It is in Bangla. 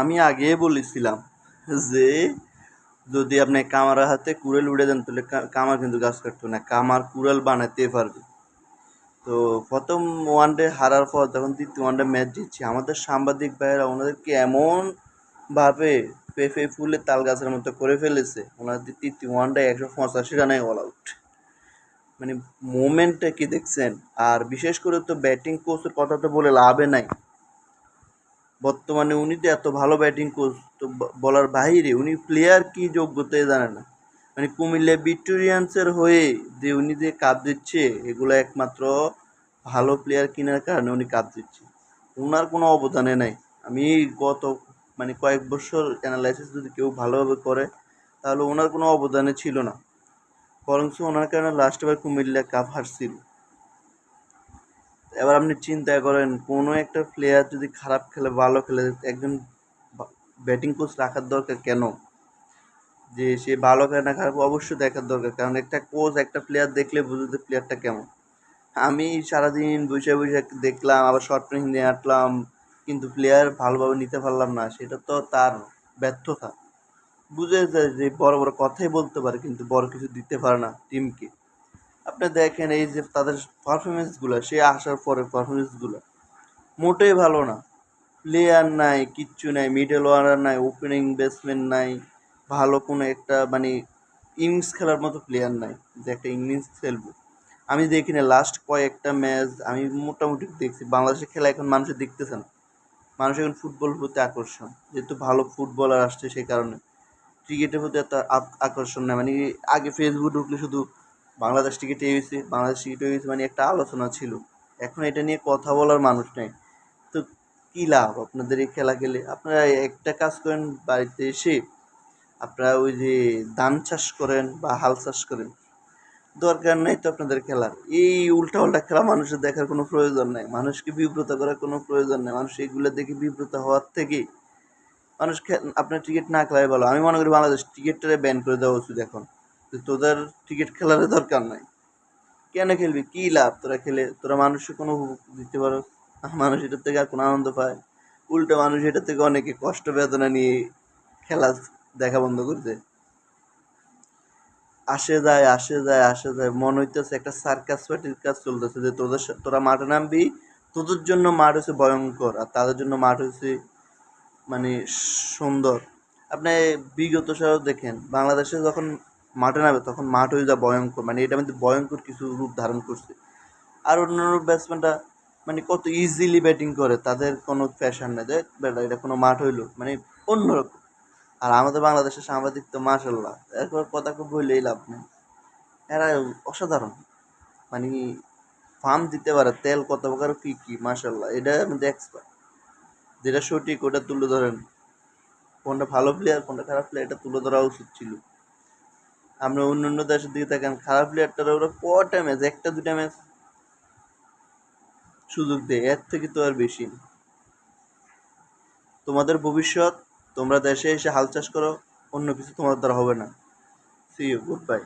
আমি আগে বলেছিলাম যে যদি আপনি কামার হাতে কুড়াল উড়ে দেন, তাহলে কামার কিন্তু গাছ কাটতো না, কামার কুড়াল বানাতে পারবে। তো প্রথম ওয়ান ডে হারার পর যখন দ্বিতীয় ওয়ান ডে ম্যাচ দিচ্ছি আমাদের সাংবাদিক ভাইয়েরা ওনাদেরকে এমন ভাবে পেঁপে ফুলে তাল গাছের মতো করে ফেলেছে ওনাদের তৃতীয় ওয়ান ডে একশো পঁচাশি রানে অল আউট মানে মোমেন্টটা কি দেখছেন? আর বিশেষ করে তো ব্যাটিং কোচের কথা তো বলে লাভে নাই। বর্তমানে উনি তো এত ভালো ব্যাটিং কোচ তো বলার বাইরে উনি প্লেয়ার কি যোগ্যতাই জানে না। মানে কুমিল্লা ভিক্টোরিয়ান্সের হয়ে যে উনি যে কাপ দিচ্ছে, এগুলো একমাত্র ভালো প্লেয়ার কেনার কারণে উনি কাপ দিচ্ছে। ওনার কোনো অবদানে নাই। আমি গত মানে কয়েক বছর অ্যানালাইসিস যদি কেউ ভালোভাবে করে, তাহলে ওনার কোনো অবদানে ছিল না। বরঞ্চ ওনার কারণে লাস্ট বার কুমিল্লা কাপ হারছিল। এবার আপনি চিন্তা করেন, কোনো একটা প্লেয়ার যদি খারাপ খেলে, ভালো খেলে, একজন ব্যাটিং কোচ রাখার দরকার কেন? যে সে ভালো খেলে না খারাপ, অবশ্যই দেখার দরকার। কারণ একটা কোচ একটা প্লেয়ার দেখলে বুঝতে প্লেয়ারটা কেমন। আমি সারাদিন বসে বসে দেখলাম, আবার শর্ট ট্রেনিং নিয়ে হাঁটলাম, কিন্তু প্লেয়ার ভালোভাবে নিতে পারলাম না। সেটা তো তার ব্যর্থতা। বুঝে যায় যে বড় বড় কথাই বলতে পারে, কিন্তু বড় কিছু দিতে পারে না টিমকে আপনি দেখেন এই যে তাদের পারফরমেন্সগুলো সে আসার পরে পারফরমেন্সগুলো মোটেই ভালো না। প্লেয়ার নাই, কিচ্ছু নাই মিডল অর্ডার নাই ওপেনিং ব্যাটসম্যান নাই, ভালো কোনো একটা মানে ইনিংস খেলার মতো প্লেয়ার নাই, যে একটা ইনিংস খেলব। আমি দেখি না লাস্ট কয়েকটা ম্যাচ আমি মোটামুটি দেখছি, বাংলাদেশের খেলা এখন মানুষের দেখতেছে না। মানুষ এখন ফুটবল প্রতি আকর্ষণ, যেহেতু ভালো ফুটবলার আসছে সেই কারণে। ক্রিকেটের প্রতি এত আক- আকর্ষণ না মানে আগে ফেসবুক ঢুকলে শুধু বাংলাদেশ টিকিট হয়েছে বাংলাদেশ টিকিট হয়েছে মানে একটা আলোচনা ছিল। এখন এটা নিয়ে কথা বলার মানুষ নেই। তো কী লাভ আপনাদের এই খেলা খেলে? আপনারা একটা কাজ করেন, বাড়িতে এসে আপনারা ওই যে ধান চাষ করেন বা হাল চাষ করেন, দরকার নেই তো আপনাদের খেলার। এই উল্টা উল্টা খেলা মানুষের দেখার কোনো প্রয়োজন নেই। মানুষকে বিব্রত করার কোনো প্রয়োজন নেই। মানুষ এইগুলো দেখে বিব্রত হওয়ার থেকে মানুষ আপনার টিকিট না খেলাই ভালো। আমি মনে করি বাংলাদেশ টিকিটটারে ব্যান করে দেওয়া উচিত এখন। তোদের ক্রিকেট খেলার দরকার নাই। কেন খেলবি? কী লাভ? তোরা খেলে, তোরা মানুষকে কোনো দিতে পারো। মানুষ এটার থেকে আর কোনো আনন্দ পায় উল্টো মানুষ এটার থেকে অনেকে কষ্ট, বেদনা নিয়ে খেলা দেখা বন্ধ করছে আসে যায় আসে যায় আসে যায়। মনে হইতেছে একটা সার্কাস পার্টির কাজ চলতেছে যে তোদের তোরা মাঠে নামবি, তোদের জন্য মাঠ হচ্ছে ভয়ঙ্কর আর তাদের জন্য মাঠ হচ্ছে মানে সুন্দর। আপনি বিগত সাল দেখেন, বাংলাদেশে যখন মাঠে নামে তখন মাঠ হয়ে যা ভয়ঙ্কর। মানে এটা মধ্যে ভয়ঙ্কর কিছু রূপ ধারণ করছে। আর অন্যান্য ব্যাটসম্যানরা মানে কত ইজিলি ব্যাটিং করে, তাদের কোনো প্যাশন নেই। দেখ, বেটা, এটা কোনো মাঠ হইল মানে অন্যরকম। আর আমাদের বাংলাদেশের সাংবাদিক তো মাশাল্লাহ এরপর কথা খুব বললেই লাভ নেই। এরা অসাধারণ। মানে ফার্ম দিতে পারে, তেল কত প্রকার, কী কী মাশাল্লাহ এটা আমাদের এক্সপার্ট যেটা সঠিক, ওটা তুলে ধরেন। কোনটা ভালো প্লেয়ার কোনটা খারাপ প্লেয়ার এটা তুলে ধরা উচিত ছিল। আমরা অন্য অন্য দেশের দিকে তাকান, খারাপ প্লেয়ারটারা ওরা কটা ম্যাচ একটা, দুটা ম্যাচ সুযোগ দেয়, এর থেকে তো আর বেশি তোমাদের ভবিষ্যৎ, তোমরা দেশে এসে হাল চাষ করো, অন্য কিছু তোমার দ্বারা হবে না। C you good bye